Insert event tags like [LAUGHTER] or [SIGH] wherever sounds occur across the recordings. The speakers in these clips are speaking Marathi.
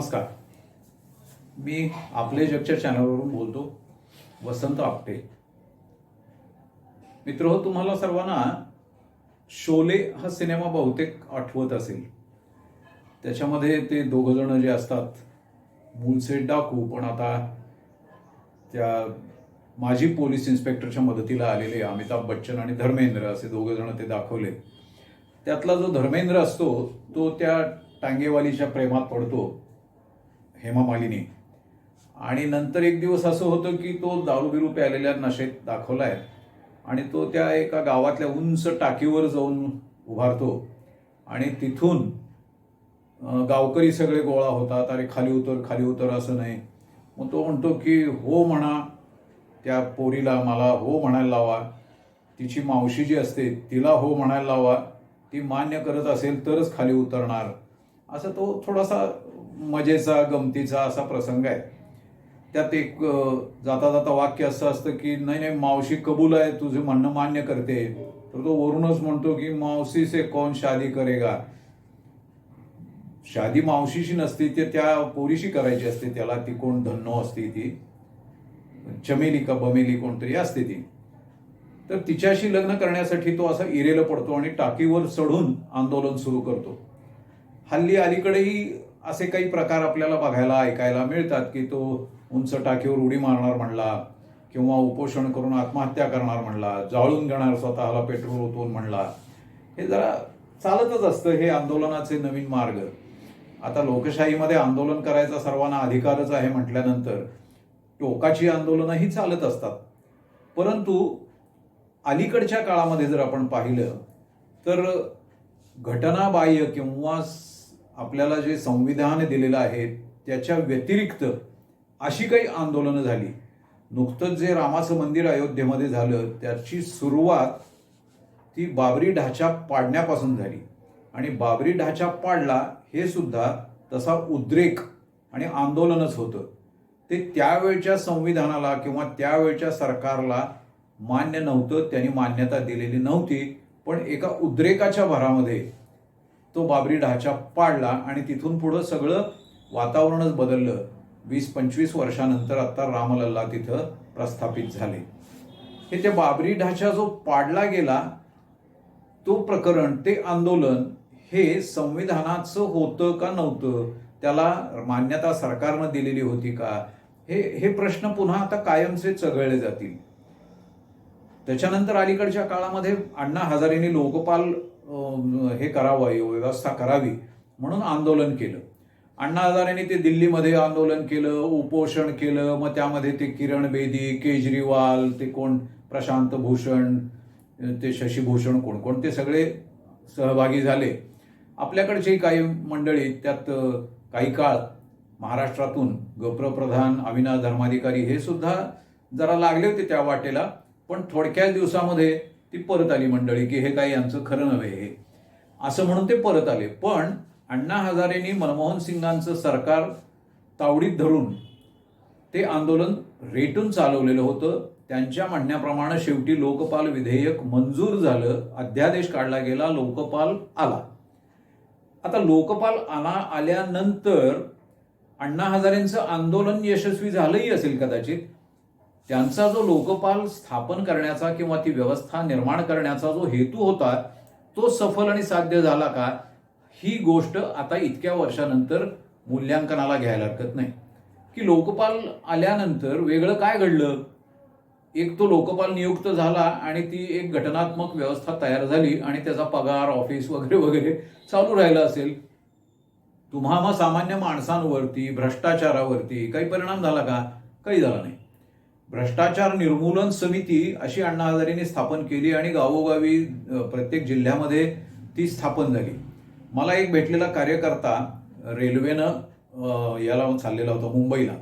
नमस्कार. मी आपले जगच्या चॅनलवरून बोलतो वसंत आपटे. मित्र हो तुम्हाला सर्वांना शोले हा सिनेमा बहुतेक आठवत असेल. त्याच्यामध्ये ते दोघं जण जे असतात मूळचे डाकू पण आता त्या माजी पोलीस इन्स्पेक्टरच्या मदतीला आलेले अमिताभ बच्चन आणि धर्मेंद्र असे दोघं जण ते दाखवले. त्यातला जो धर्मेंद्र असतो तो त्या टांगेवालीच्या प्रेमात पडतो. हेमा मालिनी. आणि नंतर एक दिवस असं होतं की तो दारू बिरू प्यालेल्या नशेत दाखवला आहे आणि तो त्या एका गावातल्या उंच टाकीवर जाऊन उभारतो. आणि तिथून गावकरी सगळे गोळा होतात. अरे खाली उतर खाली उतर असं नाही. मग तो म्हणतो की हो म्हणा त्या पोरीला मला हो म्हणायला लावा. तिची मावशी जी असते तिला हो म्हणायला लावा. ती मान्य करत असेल तरच खाली उतरणार. असं तो थोडासा मजेचा गमतीचा असा प्रसंग आहे. त्यात एक जाता जाता वाक्य असं असतं की नाही नाही मावशी कबूल आहे तुझं म्हणणं मान्य करते. तर तो वरूनच म्हणतो की मावशी से कोण शादी करेगा? शादी मावशीशी नसती ते त्या पोरीशी करायची असते त्याला ती कोण धन्नो असते ती. चमेली का बमेली कोणतरी असते ती. तर तिच्याशी लग्न करण्यासाठी तो असा इरेला पडतो आणि टाकीवर चढून आंदोलन सुरू करतो. हल्ली अलीकडेही असे काही प्रकार आपल्याला बघायला ऐकायला मिळतात की तो उंच टाकीवर उडी मारणार म्हणला किंवा उपोषण करून आत्महत्या करणार म्हणला जाळून घेणार स्वतःला पेट्रोल ओतून म्हणला. हे जरा चालतच असतं हे आंदोलनाचे नवीन मार्ग. आता लोकशाहीमध्ये आंदोलन करायचा सर्वांना अधिकारच आहे म्हटल्यानंतर टोकाची आंदोलनंही चालत असतात. परंतु अलीकडच्या काळामध्ये जर आपण पाहिलं तर घटनाबाह्य किंवा आपल्याला जे संविधान दिलेलं आहे त्याच्या व्यतिरिक्त अशी काही आंदोलनं झाली. नुकतंच जे रामाचं मंदिर अयोध्येमध्ये झालं त्याची सुरुवात ती बाबरी ढाचा पाडण्यापासून झाली. आणि बाबरी ढाचा पाडला हे सुद्धा तसा उद्रेक आणि आंदोलनच होतं. ते त्यावेळच्या संविधानाला किंवा त्यावेळच्या सरकारला मान्य नव्हतं त्यांनी मान्यता दिलेली नव्हती पण एका उद्रेकाच्या भरामध्ये तो बाबरी ढाचा पाडला आणि तिथून पुढं सगळं वातावरणच बदललं. वीस पंचवीस वर्षानंतर आता रामलल्ला तिथं प्रस्थापित झाले. हे त्या बाबरी ढाचा जो पाडला गेला तो प्रकरण ते आंदोलन हे संविधानाचं होतं का नव्हतं त्याला मान्यता सरकारनं दिलेली होती का हे हे प्रश्न पुन्हा आता कायमचे चघळले जातील. त्याच्यानंतर अलीकडच्या काळामध्ये अण्णा हजारेंनी लोकपाल हे करावं व्यवस्था करावी म्हणून आंदोलन केलं. अण्णा हजारेंनी ते दिल्लीमध्ये आंदोलन केलं उपोषण केलं मग त्यामध्ये ते किरण बेदी केजरीवाल ते कोण? प्रशांत भूषण ते शशीभूषण कोण? कोण? ते सगळे सहभागी झाले. आपल्याकडची काही मंडळी त्यात काही काळ महाराष्ट्रातून गप्रप्रधान अविनाश धर्माधिकारी हे सुद्धा जरा लागले होते त्या वाटेला पण थोडक्याच दिवसामध्ये ती परत आली मंडळी की हे काही यांचं खरं नव्हे हे. असं म्हणून ते परत आले. पण अण्णा हजारेंनी मनमोहन सिंगांचं सरकार तावडीत धरून ते आंदोलन रेटून चालवलेलं होतं. त्यांच्या म्हणण्याप्रमाणे शेवटी लोकपाल विधेयक मंजूर झालं. अध्यादेश काढला गेला लोकपाल आला. आता लोकपाल आला आल्यानंतर अण्णा हजारेंचं आंदोलन यशस्वी झालंही असेल कदाचित त्यांचा जो लोकपाल स्थापन करण्याचा किंवा ती व्यवस्था निर्माण करण्याचा जो हेतू होता तो सफल आणि साध्य झाला का? ही गोष्ट आता इतक्या वर्षानंतर मूल्यांकनाला घ्यायला हरकत नाही. की लोकपाल आल्यानंतर वेगळं काय घडलं? एक तो लोकपाल नियुक्त झाला आणि ती एक घटनात्मक व्यवस्था तयार झाली आणि त्याचा पगार ऑफिस वगैरे वगैरे चालू राहिला असेल. तुम्हा मग सामान्य माणसांवरती भ्रष्टाचारावरती काही परिणाम झाला का? काही झाला नाही. भ्रष्टाचार निर्मूलन समिती अशी अण्णा हजारेंनी स्थापन केली आणि गावोगावी प्रत्येक जिल्ह्यामध्ये ती स्थापन झाली. मला एक भेटलेला कार्यकर्ता रेल्वेनं याला चाललेला होता मुंबईला.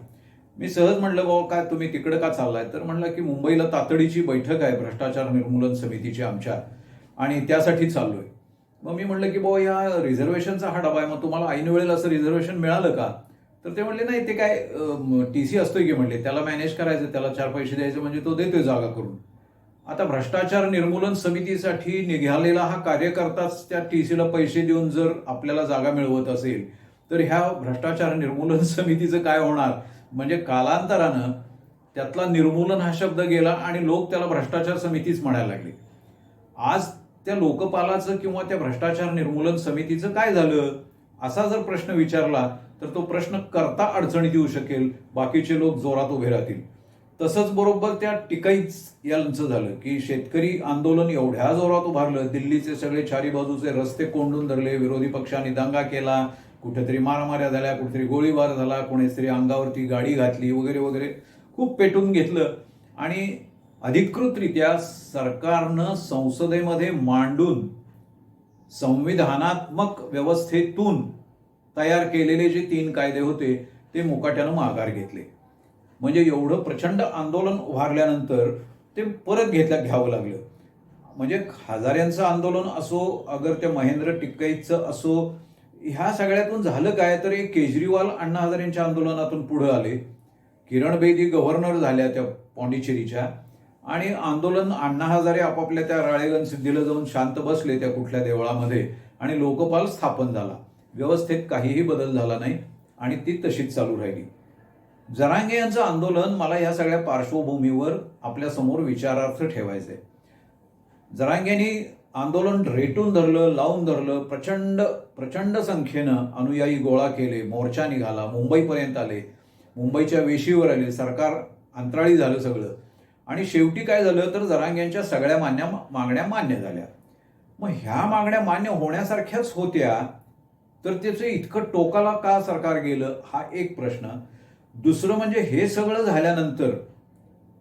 मी सहज म्हटलं बाबा काय तुम्ही तिकडं का चाललाय? तर म्हटलं की मुंबईला तातडीची बैठक आहे भ्रष्टाचार निर्मूलन समितीची आमच्या आणि त्यासाठी चाललोय. मग मी म्हटलं की बाबा या रिझर्वेशनचा हा डबा आहे. मग तुम्हाला ऐन वेळेला असं रिझर्वेशन मिळालं का? तर ते म्हणले नाही ते काय टी सी असतोय की? म्हणले त्याला मॅनेज करायचं त्याला चार पैसे द्यायचे म्हणजे तो देतोय जागा करून. आता भ्रष्टाचार निर्मूलन समितीसाठी निघालेला हा कार्यकर्ताच त्या टी सीला पैसे देऊन जर आपल्याला जागा मिळवत असेल तर ह्या भ्रष्टाचार निर्मूलन [LAUGHS] समितीचं काय होणार? म्हणजे कालांतरानं त्यातला निर्मूलन हा शब्द गेला आणि लोक त्याला भ्रष्टाचार समितीच म्हणायला लागले. आज त्या लोकपालाचं किंवा त्या भ्रष्टाचार निर्मूलन समितीचं काय झालं? असा जर प्रश्न विचारला तर तो प्रश्न करता अडचणीत येऊ शकेल बाकीचे लोक जोरात उभे राहतील. तसंच बरोबर त्या टिकाईच यांचं झालं की शेतकरी आंदोलन एवढ्या जोरात उभारलं दिल्लीचे सगळे चारी बाजूचे रस्ते कोंडून धरले विरोधी पक्षांनी दंगा केला कुठेतरी मारामाऱ्या झाल्या कुठेतरी गोळीबार झाला कोणीतरी अंगावरती गाडी घातली वगैरे वगैरे खूप पेटून घेतलं. आणि अधिकृतरित्या सरकारनं संसदेमध्ये मांडून संविधानात्मक व्यवस्थेतून तयार केलेले जे तीन कायदे होते ते मुकाट्यानं माघार घेतले. म्हणजे एवढं प्रचंड आंदोलन उभारल्यानंतर ते परत घेतल्या घ्यावं लागलं. म्हणजे हजाऱ्यांचं आंदोलन असो अगर त्या महेंद्र टिक्काईचं असो ह्या सगळ्यातून झालं काय तर एक केजरीवाल अण्णा हजारेंच्या आंदोलनातून पुढं आले. किरण बेदी गव्हर्नर झाल्या त्या पॉंडिचेरीच्या आणि आंदोलन अण्णा हजारे आपापल्या त्या राळेगण सिद्धीला जाऊन शांत बसले त्या कुठल्या देवळामध्ये आणि लोकपाल स्थापन झाला. व्यवस्थेत काहीही बदल झाला नाही आणि ती तशीच चालू राहिली. जरांगे यांचं आंदोलन मला या सगळ्या पार्श्वभूमीवर आपल्यासमोर विचारार्थ ठेवायचं आहे जरांगेंनी आंदोलन रेटून धरलं लावून धरलं प्रचंड प्रचंड संख्येनं अनुयायी गोळा केले मोर्चा निघाला मुंबईपर्यंत आले मुंबईच्या वेशीवर आले सरकार अंतराळी झालं सगळं. आणि शेवटी काय झालं तर जरांग्यांच्या सगळ्या मान्या मागण्या मान्य झाल्या. मग ह्या मागण्या मान्य होण्यासारख्याच होत्या तर त्याचं इतकं टोकाला का सरकार गेलं हा एक प्रश्न. दुसरं म्हणजे हे सगळं झाल्यानंतर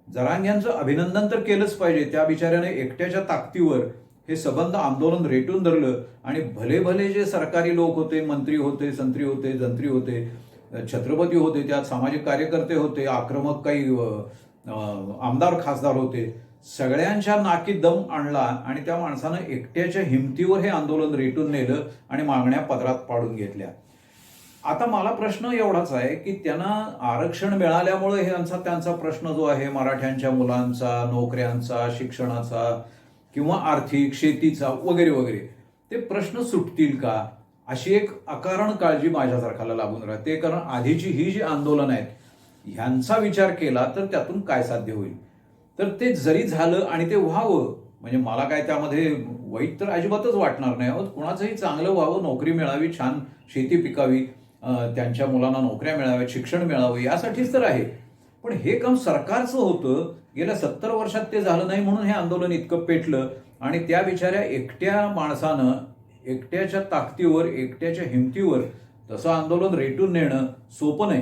जरांग यांचं अभिनंदन तर केलंच पाहिजे. त्या बिचाऱ्याने एकट्याच्या ताकदीवर हे सबंध आंदोलन रेटून धरलं आणि भले भले जे सरकारी लोक होते मंत्री होते संत्री होते जंत्री होते छत्रपती होते त्यात सामाजिक कार्यकर्ते होते आक्रमक काही आमदार खासदार होते सगळ्यांच्या नाकी दम आणला आणि त्या माणसानं एकट्याच्या हिमतीवर हे आंदोलन रेटून नेलं आणि मागण्या पदरात पाडून घेतल्या. आता मला प्रश्न एवढाच आहे की त्यांना आरक्षण मिळाल्यामुळे हे त्यांचा त्यांचा प्रश्न जो आहे मराठ्यांच्या मुलांचा नोकऱ्यांचा शिक्षणाचा किंवा आर्थिक शेतीचा वगैरे वगैरे ते प्रश्न सुटतील का? अशी एक अकारण काळजी माझ्यासारखाला लागून राहते. कारण आधीची ही जी आंदोलन आहेत ह्यांचा विचार केला तर त्यातून काय साध्य होईल? तर ते जरी झालं आणि ते व्हावं म्हणजे मला काय त्यामध्ये वाईट तर अजिबातच वाटणार नाही. अहो, कुणाचंही चांगलं व्हावं नोकरी मिळावी छान शेती पिकावी त्यांच्या मुलांना नोकऱ्या मिळाव्यात शिक्षण मिळावं यासाठीच तर आहे. पण हे काम सरकारचं होतं. गेल्या सत्तर वर्षात ते झालं नाही म्हणून हे आंदोलन इतकं पेटलं. आणि त्या बिचाऱ्या एकट्या माणसानं एकट्याच्या ताकदीवर एकट्याच्या हिमतीवर तसं आंदोलन रेटून नेणं सोपं नाही.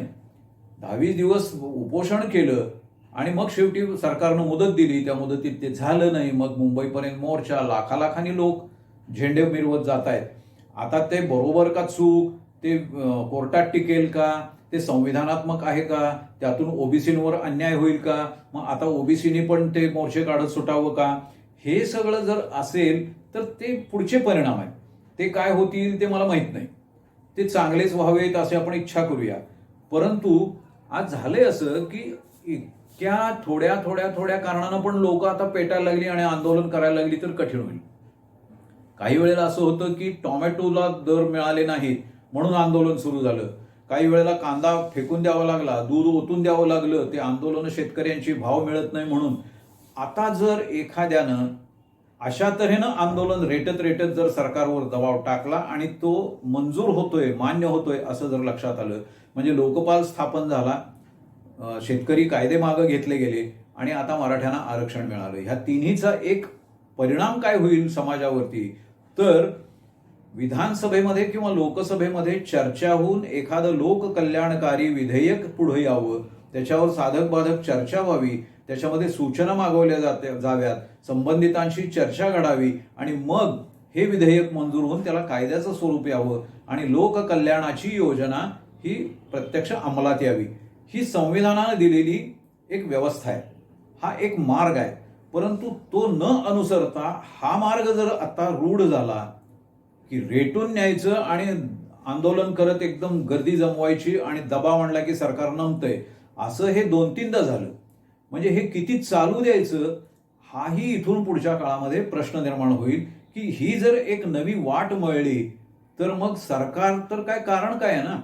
दहावीस दिवस उपोषण केलं आणि मग शेवटी सरकारनं मुदत दिली. त्या मुदतीत ते झालं नाही. मग मुंबईपर्यंत मोर्चा लाखा लाखांनी लोक झेंडे मिरवत जात आहेत आता ते बरोबर का चूक? ते कोर्टात टिकेल का? ते संविधानात्मक आहे का? त्यातून ओबीसींवर अन्याय होईल का? मग आता ओबीसीनी पण ते मोर्चे काढत सुटावं का? हे सगळं जर असेल तर ते पुढचे परिणाम आहेत. ते काय होतील ते मला माहीत नाही. ते चांगलेच व्हावेत असे आपण इच्छा करूया. परंतु आज झालंय असं की त्या थोड्या थोड्या थोड्या कारणानं पण लोक आता पेटायला लागली आणि आंदोलन करायला लागली तर कठीण होईल. काही वेळेला असं होतं की टोमॅटोला दर मिळाले नाहीत म्हणून आंदोलन सुरू झालं. काही वेळेला कांदा फेकून द्यावा लागला दूध ओतून द्यावं लागलं ते आंदोलन शेतकऱ्यांची भाव मिळत नाही म्हणून. आता जर एखाद्यानं अशा तऱ्हेनं आंदोलन रेटत रेटत जर सरकारवर दबाव टाकला आणि तो मंजूर होतोय मान्य होतोय असं जर लक्षात आलं म्हणजे लोकपाल स्थापन झाला शेतकरी कायदे मागं घेतले गेले आणि आता मराठ्यांना आरक्षण मिळालं. ह्या तिन्हीचा एक परिणाम काय होईल समाजावरती? तर विधानसभेमध्ये किंवा लोकसभेमध्ये चर्चा होऊन एखादं लोककल्याणकारी विधेयक पुढे यावं. त्याच्यावर साधक बाधक चर्चा व्हावी. त्याच्यामध्ये सूचना मागवल्या जाते जाव्यात. संबंधितांशी चर्चा घडावी. आणि मग हे विधेयक मंजूर होऊन त्याला कायद्याचं स्वरूप यावं. आणि लोककल्याणाची योजना ही प्रत्यक्ष अंमलात यावी. ही संविधानानं दिलेली एक व्यवस्था आहे. हा एक मार्ग आहे. परंतु तो न अनुसरता हा मार्ग जर आता रूढ झाला की रेटून न्यायचं आणि आंदोलन करत एकदम गर्दी जमवायची आणि दबाव आणला की सरकार नमतंय असं हे दोन तीनदा झालं. म्हणजे हे किती चालू द्यायचं हाही इथून पुढच्या काळामध्ये प्रश्न निर्माण होईल की ही जर एक नवी वाट मळली तर मग सरकार तर काय कारण काय आहे ना?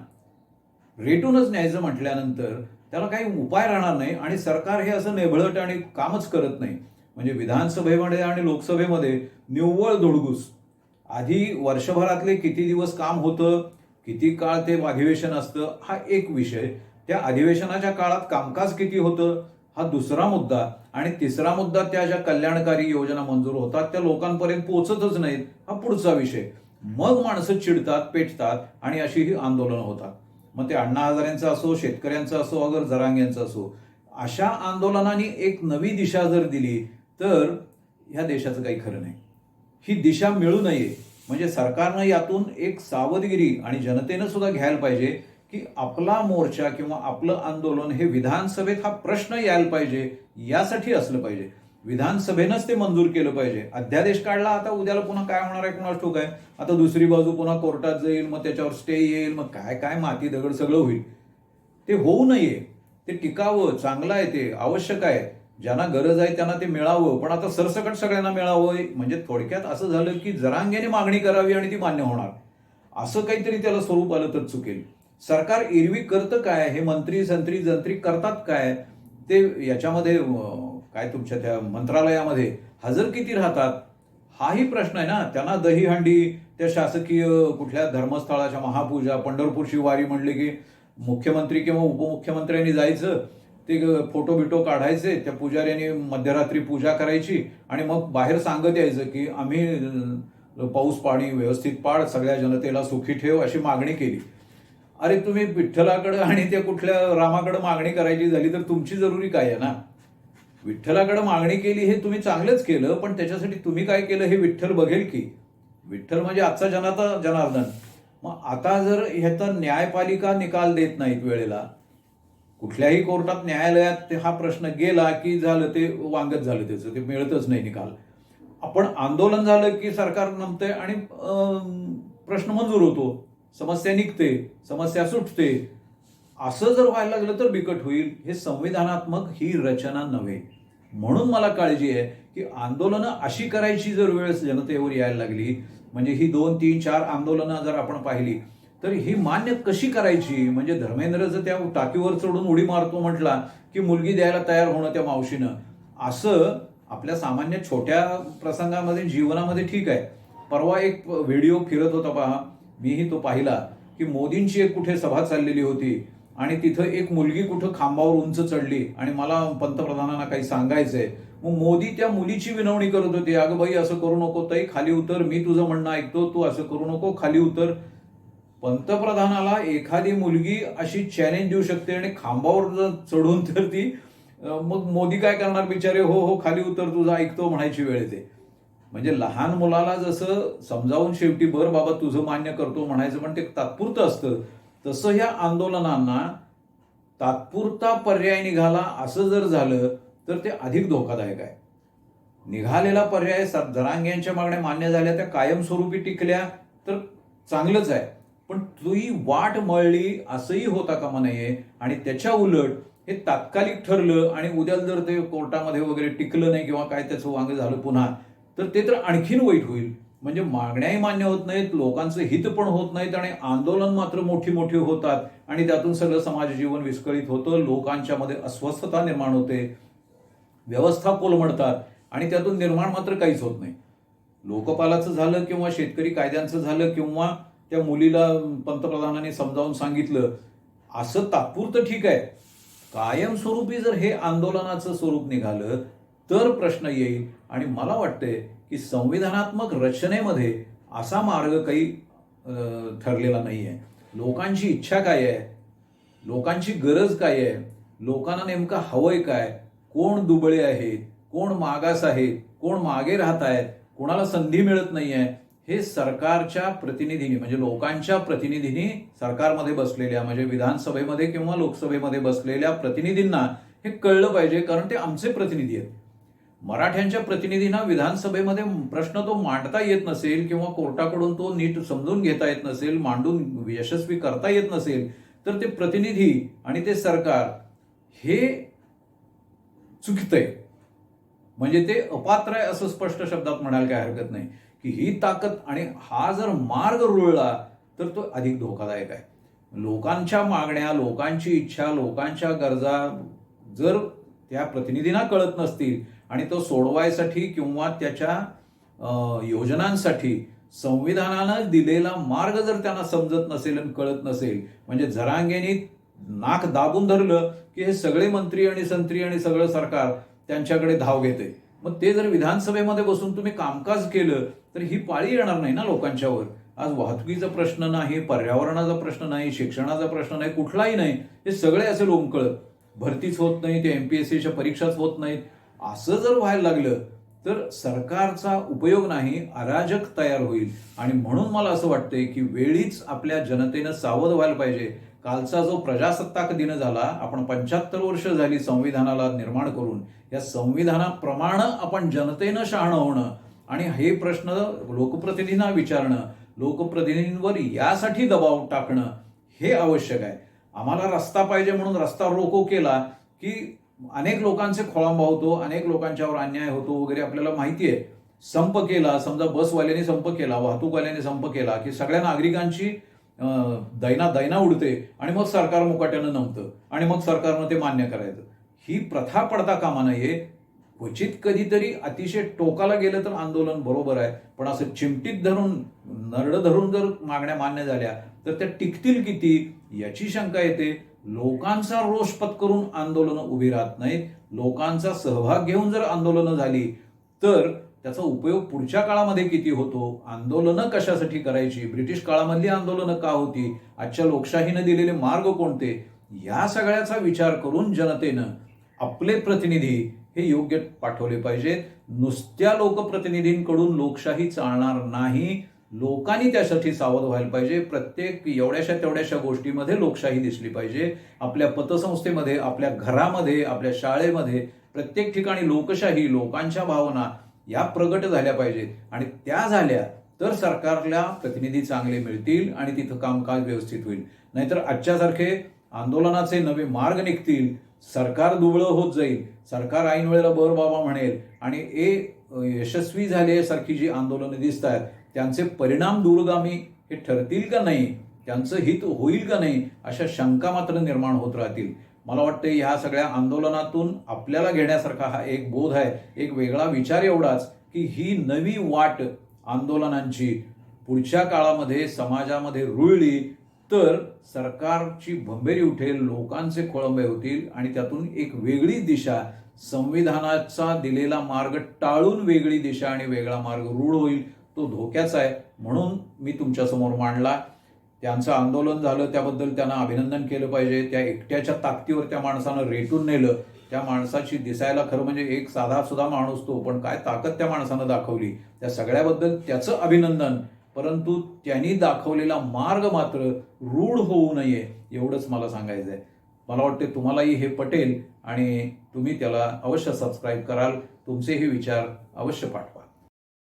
रेटूनच न्यायचं म्हटल्यानंतर त्याला काही उपाय राहणार नाही आणि सरकार हे असं नेभळट आणि कामच करत नाही. म्हणजे विधानसभेमध्ये आणि लोकसभेमध्ये निव्वळ धुडगूस आधी वर्षभरातले किती दिवस काम होतं किती काळ ते अधिवेशन असतं हा एक विषय. त्या अधिवेशनाच्या काळात कामकाज किती होतं हा दुसरा मुद्दा. आणि तिसरा मुद्दा त्या ज्या कल्याणकारी योजना मंजूर होतात त्या लोकांपर्यंत पोहोचतच नाहीत हा पुढचा विषय. मग माणसं चिडतात पेटतात आणि अशी ही आंदोलनं होतात. मग ते अण्णा हजारेंचं असो शेतकऱ्यांचं असो अगर जरांग्यांचं असो अशा आंदोलनाने एक नवी दिशा जर दिली तर ह्या देशाचं काही खरं नाही. ही दिशा मिळू नये. म्हणजे सरकारनं यातून एक सावधगिरी आणि जनतेनं सुद्धा घ्यायला पाहिजे की आपला मोर्चा किंवा आपलं आंदोलन हे विधानसभेत हा प्रश्न यायला पाहिजे यासाठी असलं पाहिजे. विधानसभेनंच ते मंजूर केलं पाहिजे. अध्यादेश काढला आता उद्याला पुन्हा काय होणार आहे कुणास ठोक आहे? आता दुसरी बाजू पुन्हा कोर्टात जाईल मग त्याच्यावर स्टे येईल मग काय काय माती दगड सगळं होईल. ते होऊ नये. ते टिकावं चांगलं आहे ते आवश्यक आहे. ज्यांना गरज आहे त्यांना ते मिळावं. पण आता सरसकट सगळ्यांना मिळावं म्हणजे थोडक्यात असं झालं की जरांग्याने मागणी करावी आणि ती मान्य होणार. असं काहीतरी त्याला स्वरूप आलं तर चुकेल. सरकार एरवी करतं काय? हे मंत्री संत्री जंत्री करतात काय? ते याच्यामध्ये काय तुमच्या त्या मंत्रालयामध्ये हजर किती राहतात? हाही प्रश्न आहे ना. त्यांना दहीहंडी त्या शासकीय कुठल्या धर्मस्थळाच्या महापूजा पंढरपूरची वारी म्हणले की मुख्यमंत्री किंवा उपमुख्यमंत्र्यांनी जायचं ते फोटो बिटो काढायचे त्या पुजाऱ्यांनी मध्यरात्री पूजा करायची आणि मग बाहेर सांगत यायचं की आम्ही पाऊस पाणी व्यवस्थित पाड सगळ्या जनतेला सुखी ठेव अशी मागणी केली. अरे तुम्ही विठ्ठलाकडं आणि त्या कुठल्या रामाकडं मागणी करायची झाली तर तुमची जरुरी काय आहे ना? विठ्ठलाकडे मागणी केली हे तुम्ही चांगलंच केलं पण त्याच्यासाठी तुम्ही काय केलं हे विठ्ठल बघेल की. विठ्ठल म्हणजे आजचा जनाता जनार्दन. मग आता जर ह्याचा न्यायपालिका निकाल देत नाहीत वेळेला कुठल्याही कोर्टात न्यायालयात ते हा प्रश्न गेला की झालं ते वांगत झालं त्याचं ते मिळतच नाही निकाल. आपण आंदोलन झालं की सरकार नमतंय आणि प्रश्न मंजूर होतो. समस्या निघते समस्या सुटते. असं जर व्हायला लागलं तर बिकट होईल. हे संविधानात्मक ही रचना नव्हे. म्हणून मला काळजी आहे की आंदोलनं अशी करायची जर वेळ जनतेवर यायला लागली म्हणजे ही दोन तीन चार आंदोलनं जर आपण पाहिली तर ही मान्य कशी करायची? म्हणजे धर्मेंद्र जर त्या टाकीवर चढून उडी मारतो म्हटला की मुलगी द्यायला तयार होणं त्या मावशीनं. असं आपल्या सामान्य छोट्या प्रसंगामध्ये जीवनामध्ये ठीक आहे. परवा एक व्हिडिओ फिरत होता पहा. मीही तो पाहिला की मोदींची एक कुठे सभा चाललेली होती. आणि तिथं एक मुलगी कुठं खांबावर उंच चढली आणि मला पंतप्रधानांना काही सांगायचंय मग मोदी त्या मुलीची विनवणी करत होते अगं बाई असं करू नको ताई खाली उतर मी तुझं म्हणणं ऐकतो तू असं करू नको खाली उतर. पंतप्रधानाला एखादी मुलगी अशी चॅलेंज देऊ शकते आणि खांबावर जर चढून तर ती मग मोदी काय करणार बिचारे? हो हो खाली उतर तुझं ऐकतो म्हणायची वेळ येते. म्हणजे लहान मुलाला जसं समजावून शेवटी बर बाबा तुझं मान्य करतो म्हणायचं पण ते तात्पुरतं असतं. तसं ह्या आंदोलनांना तात्पुरता पर्याय निघाला असं जर झालं तर ते अधिक धोकादायक आहे. निघालेला पर्याय स- जरांग्यांच्या मागण्या मान्य झाल्या त्या कायमस्वरूपी टिकल्या तर चांगलंच आहे. पण तुही वाट मळली असंही होता कामा नये आणि त्याच्या उलट हे तात्कालिक ठरलं आणि उद्या जर ते कोर्टामध्ये वगैरे टिकलं नाही किंवा काय त्याचं वांग झालं पुन्हा तर ते तर आणखीन वाईट होईल. म्हणजे मागण्याही मान्य होत नाहीत लोकांचं हित पण होत नाहीत आणि आंदोलन मात्र मोठी मोठी होतात. आणि त्यातून सगळं समाज जीवन विस्कळीत होतं लोकांच्या मध्ये अस्वस्थता निर्माण होते व्यवस्था कोलमडतात आणि त्यातून निर्माण मात्र काहीच होत नाही. लोकपालाचं झालं किंवा शेतकरी कायद्यांचं झालं किंवा त्या मुलीला पंतप्रधानांनी समजावून सांगितलं असं तात्पुरतं ठीक आहे. कायमस्वरूपी जर हे आंदोलनाचं स्वरूप निघालं तर प्रश्न येईल. आणि मला वाटतंय की संविधानात्मक रचनेमध्ये असा मार्ग काही ठरलेला नाही आहे लोकांची इच्छा काय आहे? लोकांची गरज काय आहे? लोकांना नेमकं हवंय काय? कोण दुबळे आहेत कोण मागास आहेत कोण मागे राहत आहेत? कोणाला संधी मिळत नाही आहे हे सरकारच्या प्रतिनिधींनी म्हणजे लोकांच्या प्रतिनिधींनी सरकारमध्ये बसलेल्या म्हणजे विधानसभेमध्ये किंवा लोकसभेमध्ये बसलेल्या प्रतिनिधींना हे कळलं पाहिजे कारण ते आमचे प्रतिनिधी आहेत. मराठ्यांच्या प्रतिनिधींना विधानसभेमध्ये प्रश्न तो मांडता येत नसेल किंवा कोर्टाकडून तो नीट समजून घेता येत नसेल मांडून यशस्वी करता येत नसेल तर ते प्रतिनिधी आणि ते सरकार हे चुकतंय. म्हणजे ते अपात्र आहे असं स्पष्ट शब्दात म्हणायला काय हरकत नाही. की ही ताकद आणि हा जर मार्ग रुळला तर तो अधिक धोकादायक आहे. लोकांच्या मागण्या लोकांची इच्छा लोकांच्या गरजा जर त्या प्रतिनिधींना कळत नसतील आणि तो सोडवायसाठी किंवा त्याच्या योजनांसाठी संविधानानं दिलेला मार्ग जर त्यांना समजत नसेल आणि कळत नसेल म्हणजे झरांगेनी नाक दाबून धरलं की हे सगळे मंत्री आणि संत्री आणि सगळं सरकार त्यांच्याकडे धाव घेते. मग ते जर विधानसभेमध्ये बसून तुम्ही कामकाज केलं तर ही पाळी येणार नाही ना लोकांच्यावर. आज वाहतुकीचा प्रश्न नाही पर्यावरणाचा प्रश्न नाही शिक्षणाचा प्रश्न नाही कुठलाही नाही हे सगळे असे लोंबकळत. भरतीच होत नाही ते एमपीएससीच्या परीक्षाच होत नाहीत. असं जर व्हायला लागलं तर सरकारचा उपयोग नाही अराजक तयार होईल. आणि म्हणून मला असं वाटतंय की वेळीच आपल्या जनतेनं सावध व्हायला पाहिजे. कालचा जो प्रजासत्ताक दिन झाला आपण पंच्याहत्तर वर्ष झाली संविधानाला निर्माण करून. या संविधानाप्रमाणे आपण जनतेनं शहाणं होणं आणि हे प्रश्न लोकप्रतिनिधींना विचारणं लोकप्रतिनिधींवर यासाठी दबाव टाकणं हे आवश्यक आहे. आम्हाला रस्ता पाहिजे म्हणून रस्ता रोको केला की अनेक लोकांचे खोळंबा होतो अनेक लोकांच्यावर अन्याय होतो वगैरे आपल्याला माहिती आहे. संप केला समजा बसवाल्याने संप केला वाहतूकवाल्याने संप केला की सगळ्या नागरिकांची दैना दैना उडते आणि मग सरकार मुकाट्यानं नमतं आणि मग सरकारनं ते मान्य करायचं. ही प्रथा पडता कामा नये. क्वचित कधीतरी अतिशय टोकाला गेलं तर आंदोलन बरोबर आहे. पण असं चिमटीत धरून नरड धरून जर मागण्या मान्य झाल्या तर त्या टिकतील किती याची शंका येते. लोकांचा रोष पत्करून आंदोलनं उभी राहत नाहीत. लोकांचा सहभाग घेऊन जर आंदोलनं झाली तर त्याचा उपयोग पुढच्या काळामध्ये किती होतो? आंदोलनं कशासाठी करायची? ब्रिटिश काळामधली आंदोलनं का होती? आजच्या लोकशाहीनं दिलेले मार्ग कोणते? या सगळ्याचा विचार करून जनतेनं आपले प्रतिनिधी हे योग्य पाठवले पाहिजेत. नुसत्या लोकप्रतिनिधींकडून लोकशाही चालणार नाही. लोकांनी त्यासाठी सावध व्हायला पाहिजे. प्रत्येक एवढ्याशा तेवढ्याशा गोष्टीमध्ये लोकशाही दिसली पाहिजे. आपल्या पतसंस्थेमध्ये आपल्या घरामध्ये आपल्या शाळेमध्ये प्रत्येक ठिकाणी लोकशाही लोकांच्या भावना या प्रगट झाल्या पाहिजेत आणि त्या झाल्या तर सरकारला प्रतिनिधी चांगले मिळतील आणि तिथं कामकाज व्यवस्थित होईल. नाहीतर आजच्यासारखे आंदोलनाचे नवे मार्ग निघतील. सरकार दुबळं होत जाईल. सरकार ऐन वेळेला बर बाबा म्हणेल. आणि ए यशस्वी झाल्यासारखी जी आंदोलनं दिसत आहेत त्यांचे परिणाम दूरगामी हे ठरतील का नाही? त्यांचं हित होईल का नाही? अशा शंका मात्र निर्माण होत राहतील. मला वाटतं ह्या सगळ्या आंदोलनातून आपल्याला घेण्यासारखा हा एक बोध आहे एक वेगळा विचार एवढाच की ही नवी वाट आंदोलनांची पुढच्या काळामध्ये समाजामध्ये रुळली तर सरकारची भंबेरी उठेल लोकांचे खोळंबे होतील आणि त्यातून एक वेगळी दिशा संविधानाचा दिलेला मार्ग टाळून वेगळी दिशा आणि वेगळा मार्ग रूढ होईल. तो धोक्याचा आहे. म्हणून मी तुमच्यासमोर मांडला. त्यांचं आंदोलन झालं त्याबद्दल त्यांना अभिनंदन केलं पाहिजे. त्या एकट्याच्या ताकदीवर त्या माणसानं रेटून नेलं. त्या माणसाची दिसायला खरं म्हणजे एक साधा सुद्धा माणूस तो पण काय ताकद त्या माणसानं दाखवली? त्या सगळ्याबद्दल त्याचं अभिनंदन. परंतु त्यांनी दाखवलेला मार्ग मात्र रूढ होऊ नये एवढंच मला सांगायचं आहे मला वाटते तुम्हालाही हे पटेल आणि तुम्ही त्याला अवश्य सबस्क्राईब कराल. तुमचेही विचार अवश्य पाठवा.